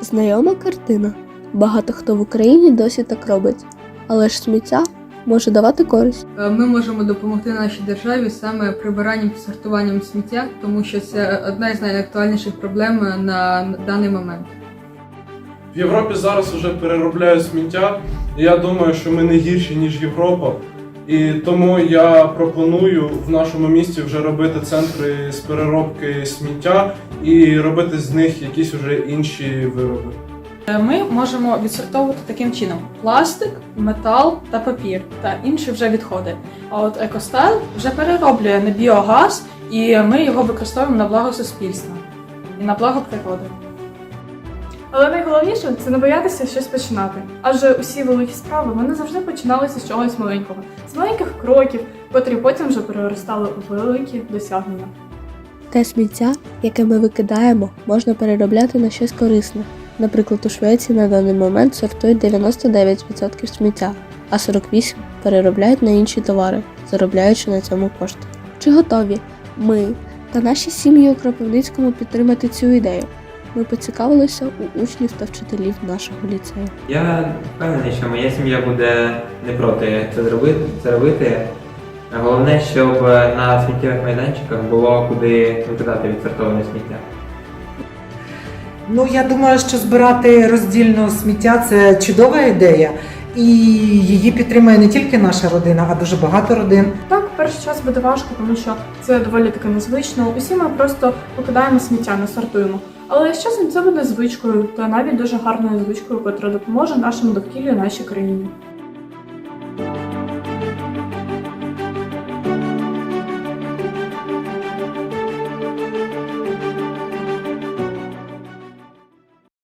Знайома картина. Багато хто в Україні досі так робить, але ж сміття може давати користь. Е, Ми можемо допомогти нашій державі саме прибиранням та сортуванням сміття, тому що це одна із найактуальніших проблем на даний момент. В Європі зараз вже переробляють сміття, і я думаю, що ми не гірші, ніж Європа. І тому я пропоную в нашому місті вже робити центри з переробки сміття і робити з них якісь вже інші вироби. Е, Ми можемо відсортовувати таким чином: пластик, метал та папір та інші вже відходи. А от екостайл вже перероблює на біогаз, і ми його використовуємо на благо суспільства і на благо природи. Але найголовніше це не боятися щось починати. Адже усі великі справи вони завжди починалися з чогось маленького, з маленьких кроків, котрі потім вже переростали у великі досягнення. Те сміття, яке ми викидаємо, можна переробляти на щось корисне. Наприклад, у Швеції на даний момент сортують 99% сміття, а 48% переробляють на інші товари, заробляючи на цьому кошти. Чи готові ми та наші сім'ї у Кропивницькому підтримати цю ідею? Ми поцікавилися у учнів та вчителів нашого ліцею. Я впевнений, що моя сім'я буде не проти це зробити. Це робити. Головне, щоб на сміттєвих майданчиках було куди викидати відсортоване сміття. Ну, я думаю, що збирати роздільно сміття це чудова ідея, і її підтримує не тільки наша родина, а дуже багато родин. Так, перший час буде важко, тому що це доволі таки незвично. Усі ми просто покидаємо сміття, не сортуємо. Але з часом це буде звичкою, та навіть дуже гарною звичкою, котра допоможе нашому довкіллю нашій країні.